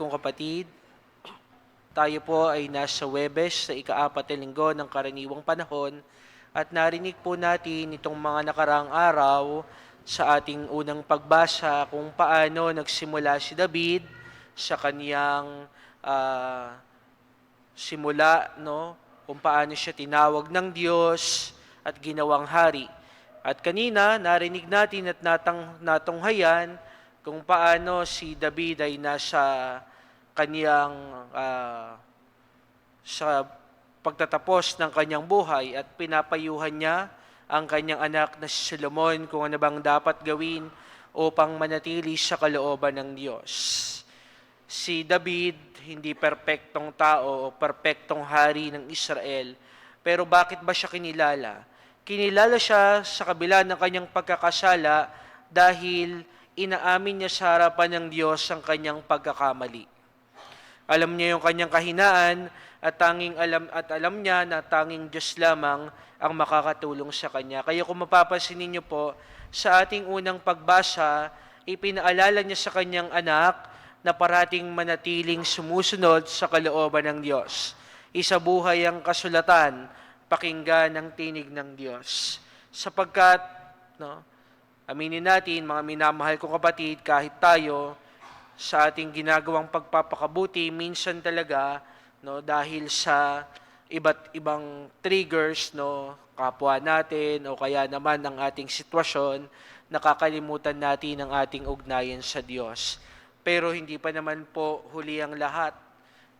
kong kapatid, tayo po ay nasa Webes sa ikaapat na linggo ng karaniwang panahon at narinig po natin itong mga nakaraang araw sa ating unang pagbasa kung paano nagsimula si David sa kaniyang ah, simula, no? Kung paano siya tinawag ng Diyos at ginawang hari. At kanina, narinig natin at natang, natunghayan kung paano si David ay nasa kaniyang ah, sa pagtatapos ng kanyang buhay at pinapayuhan niya ang kanyang anak na si Solomon kung ano bang dapat gawin upang manatili sa kalooban ng Diyos si David hindi perpektong tao o perpektong hari ng Israel. Pero bakit ba siya kinilala? Kinilala siya sa kabila ng kanyang pagkakasala dahil inaamin niya sa harapan ng Diyos ang kanyang pagkakamali. Alam niya yung kanyang kahinaan at tanging alam at alam niya na tanging Diyos lamang ang makakatulong sa kanya. Kaya kung mapapansin niyo po, sa ating unang pagbasa, ipinaalala niya sa kanyang anak na parating manatiling sumusunod sa kalooban ng Diyos. Isabuhay ang kasulatan, pakinggan ang tinig ng Diyos. Sapagkat, no, aminin natin, mga minamahal kong kapatid, kahit tayo, sa ating ginagawang pagpapakabuti, minsan talaga, no, dahil sa iba't ibang triggers, no, kapwa natin, o kaya naman ang ating sitwasyon, nakakalimutan natin ang ating ugnayan sa Diyos. Pero hindi pa naman po huli ang lahat.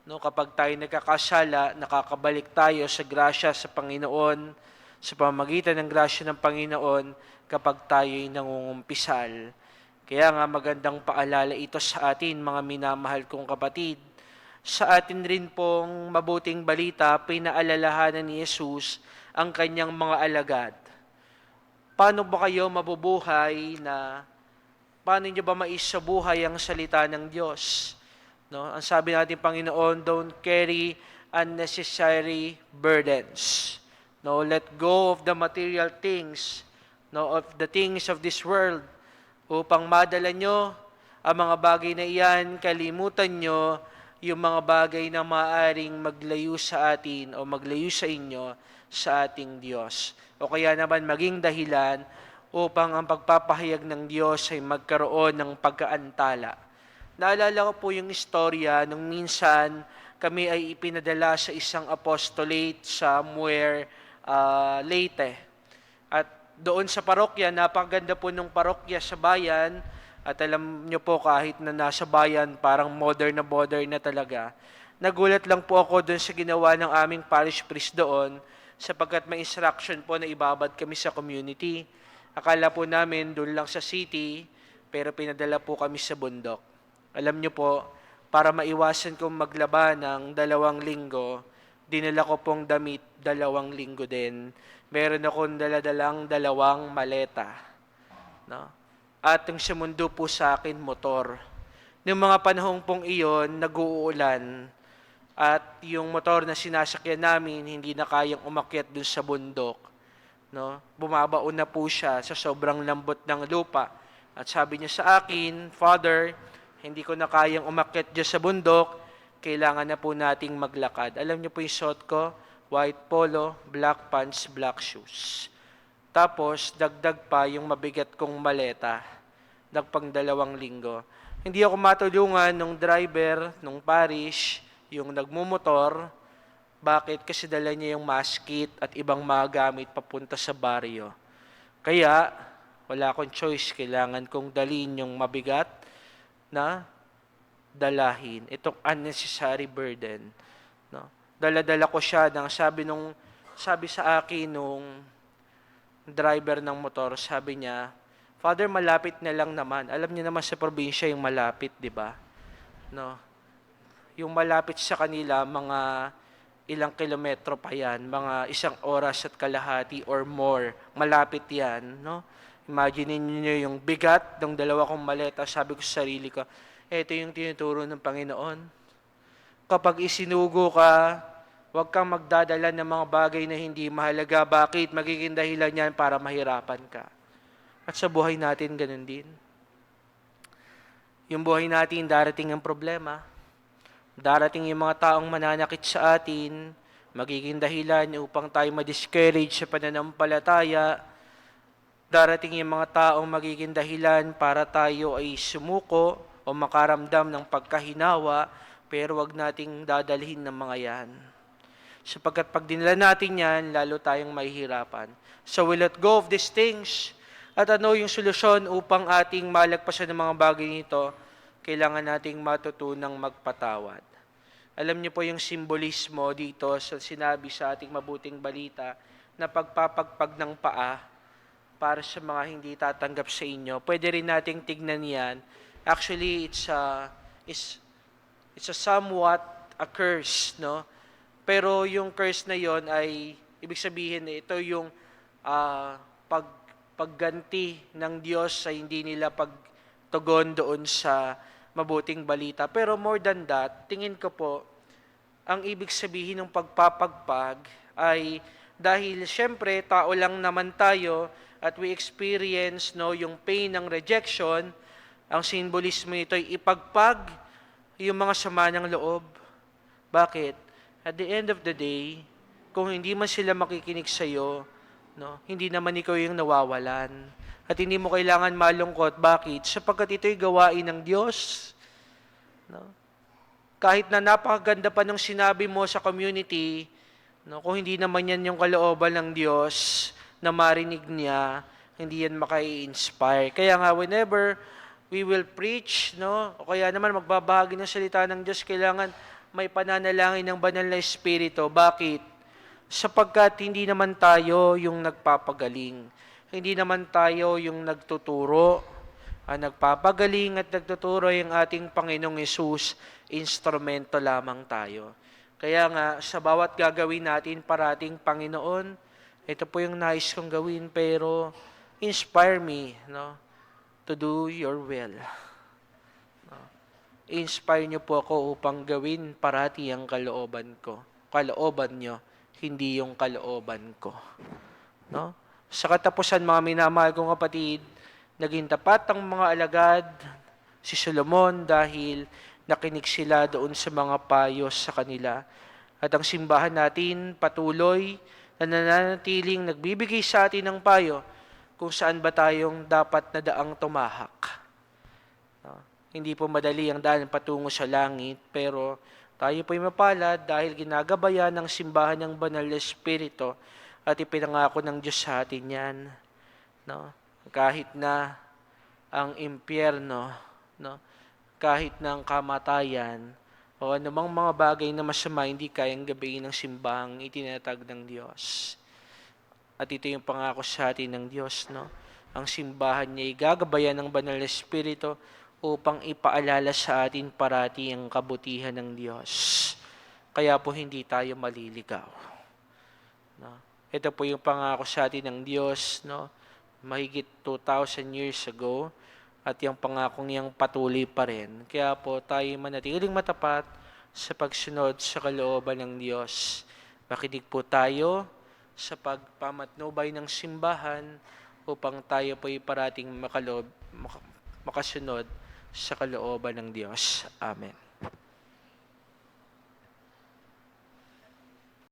No, kapag tayo nagkakasala, nakakabalik tayo sa grasya sa Panginoon, sa pamagitan ng grasya ng Panginoon kapag tayo'y nangungumpisal. Kaya nga magandang paalala ito sa atin, mga minamahal kong kapatid. Sa atin rin pong mabuting balita, pinaalalahanan ni Jesus ang kanyang mga alagad. Paano ba kayo mabubuhay na paano nyo ba maisabuhay ang salita ng Diyos? No? Ang sabi natin, Panginoon, don't carry unnecessary burdens. No, let go of the material things, no, of the things of this world, upang madala nyo ang mga bagay na iyan, kalimutan nyo yung mga bagay na maaring maglayo sa atin o maglayo sa inyo sa ating Diyos. O kaya naman maging dahilan upang ang pagpapahayag ng Diyos ay magkaroon ng pagkaantala. Naalala ko po yung istorya nung minsan kami ay ipinadala sa isang apostolate somewhere uh, Leyte. Doon sa parokya, napakaganda po nung parokya sa bayan. At alam nyo po kahit na nasa bayan, parang modern na modern na talaga. Nagulat lang po ako doon sa ginawa ng aming parish priest doon sapagkat may instruction po na ibabad kami sa community. Akala po namin doon lang sa city, pero pinadala po kami sa bundok. Alam nyo po, para maiwasan kong maglaba ng dalawang linggo, dinala ko pong damit dalawang linggo din. Meron akong daladalang dalawang maleta. No? At yung sa mundo po sa akin, motor. Noong mga panahong pong iyon, nag-uulan, at yung motor na sinasakyan namin, hindi na kayang umakyat dun sa bundok. No? Bumabaon na po siya sa sobrang lambot ng lupa. At sabi niya sa akin, Father, hindi ko na kayang umakyat dyan sa bundok, kailangan na po nating maglakad. Alam niyo po yung suot ko, white polo, black pants, black shoes. Tapos, dagdag pa yung mabigat kong maleta, nagpang dalawang linggo. Hindi ako matulungan nung driver, nung parish, yung nagmumotor. Bakit? Kasi dala niya yung maskit at ibang mga gamit papunta sa baryo. Kaya, wala akong choice. Kailangan kong dalhin yung mabigat na dalahin. Itong unnecessary burden. No? Dala-dala ko siya ng sabi nung sabi sa akin nung driver ng motor, sabi niya, Father, malapit na lang naman. Alam niyo naman sa probinsya yung malapit, di ba? No? Yung malapit sa kanila, mga ilang kilometro pa yan, mga isang oras at kalahati or more. Malapit yan, no? Imagine niyo yung bigat ng dalawa kong maleta. Sabi ko sa sarili ko, ito yung tinuturo ng Panginoon. Kapag isinugo ka, huwag kang magdadala ng mga bagay na hindi mahalaga. Bakit? Magiging dahilan yan para mahirapan ka. At sa buhay natin, ganun din. Yung buhay natin, darating ang problema. Darating yung mga taong mananakit sa atin, magiging dahilan upang tayo ma-discourage sa pananampalataya. Darating yung mga taong magiging dahilan para tayo ay sumuko o makaramdam ng pagkahinawa, pero wag nating dadalhin ng mga yan. Sapagkat pag dinala natin yan, lalo tayong mahihirapan. So we let go of these things. At ano yung solusyon upang ating malagpasan ng mga bagay nito? Kailangan nating matutunang magpatawad. Alam niyo po yung simbolismo dito sa sinabi sa ating mabuting balita na pagpapagpag ng paa para sa mga hindi tatanggap sa inyo. Pwede rin nating tignan yan. Actually, it's a, it's, it's a somewhat a curse, no? Pero yung curse na yon ay, ibig sabihin, ito yung ah, pag, pagganti ng Diyos sa hindi nila pagtugon doon sa mabuting balita. Pero more than that, tingin ko po, ang ibig sabihin ng pagpapagpag ay dahil syempre tao lang naman tayo at we experience no yung pain ng rejection, ang simbolismo nito ay ipagpag yung mga sama ng loob. Bakit? At the end of the day, kung hindi man sila makikinig sa iyo, no, hindi naman ikaw yung nawawalan. At hindi mo kailangan malungkot. Bakit? Sapagkat ito'y gawain ng Diyos. No? Kahit na napakaganda pa nung sinabi mo sa community, no, kung hindi naman yan yung kalooban ng Diyos na marinig niya, hindi yan makai-inspire. Kaya nga, whenever we will preach, no, o kaya naman magbabahagi ng salita ng Diyos, kailangan may pananalangin ng banal na Espiritu. Bakit? Sapagkat hindi naman tayo yung nagpapagaling. Hindi naman tayo yung nagtuturo. Ang nagpapagaling at nagtuturo yung ating Panginoong Yesus, instrumento lamang tayo. Kaya nga, sa bawat gagawin natin parating Panginoon, ito po yung nais kong gawin, pero inspire me no, to do your will. No. Inspire niyo po ako upang gawin parati ang kalooban ko. Kalooban niyo, hindi yung kalooban ko. No? Sa katapusan, mga minamahal kong kapatid, naging tapat ang mga alagad si Solomon dahil nakinig sila doon sa mga payos sa kanila. At ang simbahan natin patuloy na nananatiling nagbibigay sa atin ng payo kung saan ba tayong dapat na daang tumahak. No? Hindi po madali ang daan patungo sa langit, pero tayo po'y mapalad dahil ginagabayan ng simbahan ng banal na Espiritu at ipinangako ng Diyos sa atin yan. No? Kahit na ang impyerno, no? kahit na ang kamatayan, o anumang mga bagay na masama hindi kayang gabayin ng simbahang itinatag ng Diyos. At ito yung pangako sa atin ng Diyos, no? Ang simbahan niya ay gagabayan ng banal na Espiritu upang ipaalala sa atin parati ang kabutihan ng Diyos. Kaya po hindi tayo maliligaw. No? Ito po yung pangako sa atin ng Diyos, no? Mahigit 2,000 years ago, at yung pangakong niyang patuloy pa rin. Kaya po tayo manatiling matapat sa pagsunod sa kalooban ng Diyos. Makinig po tayo sa pagpamatnubay ng simbahan upang tayo po parating makalob, mak- makasunod sa kalooban ng Diyos. Amen.